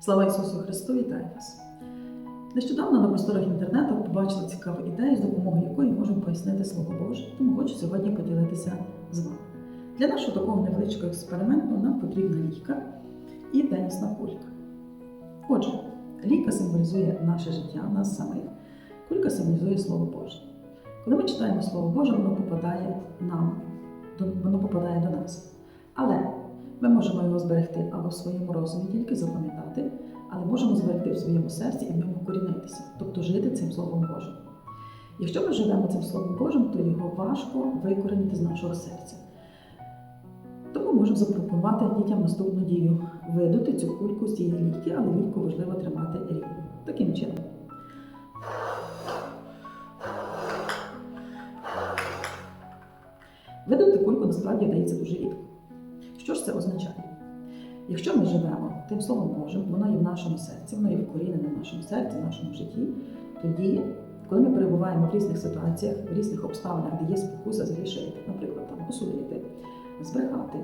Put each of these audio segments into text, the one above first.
Слава Ісусу Христу, вітаю вас! Нещодавно на просторах інтернету побачила цікаву ідею, з допомогою якої можемо пояснити Слово Боже, тому хочу сьогодні поділитися з вами. Для нашого такого невеличкого експерименту нам потрібна лійка і тенісна кулька. Отже, лійка символізує наше життя, нас самих, кулька символізує Слово Боже. Коли ми читаємо Слово Боже, воно попадає нам, воно попадає до нас. Але ми можемо його зберегти або в своєму розумі, тільки запам'ятати, але можемо зберегти в своєму серці і в ньому корінитися, тобто жити цим Словом Божим. Якщо ми живемо цим Словом Божим, то його важко викорінити з нашого серця. Тому можемо запропонувати дітям наступну дію видути цю кульку з цієї лійки, але лійку важливо тримати рівно. Таким чином. Видати кульку насправді вдається дуже рідко. Що ж це означає? Якщо ми живемо тим Словом Божим, воно є в нашому серці, воно є вкорінене в нашому серці, в нашому житті, тоді, коли ми перебуваємо в різних ситуаціях, в різних обставинах, де є спокуса згрішити, наприклад, там осудити, збрехати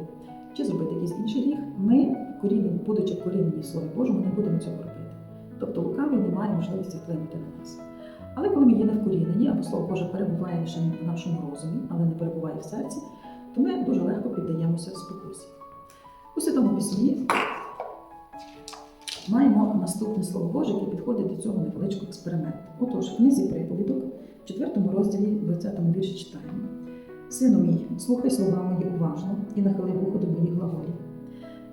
чи зробити якийсь інший гріх, ми, корінені, будучи корінені в Слові Божому, не будемо цього робити. Тобто лукавий не має можливості вплинути на нас. Але коли ми є не вкорінені, або Слово Боже перебуває лише в нашому розумі, але не перебуває в серці, то ми дуже легко піддаємося спокусі. У Святому Письмі маємо наступне слово Боже, яке підходить до цього невеличкого експерименту. Отож, в книзі приповідок, в 4 розділі, 20 вірші читаємо. Сину мій, слухай слова мої уважно і нахили вухо до моїх глаголів.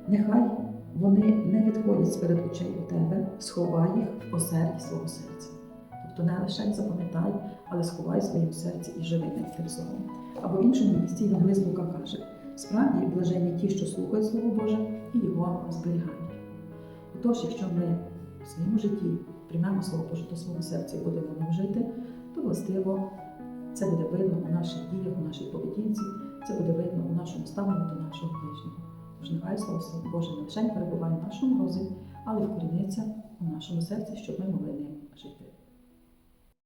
Нехай вони не відходять з-перед очей у тебе, сховай їх в осерді свого серця. Тобто не лише запам'ятай, але сховай в серці і живи над словом. Або в іншому місці Євангелист Лука каже: справді блаженні ті, що слухають Слово Боже і його зберігають. Отож, якщо ми в своєму житті приймемо Слово Боже до свого серця і будемо ним жити, то властиво це буде видно у наших діях, у нашій поведінці, це буде видно у нашому ставленні до нашого ближнього. Тож нехай Слово Боже не лише перебуває в нашому розумі, але вкоріниться у нашому серці, щоб ми могли ним жити.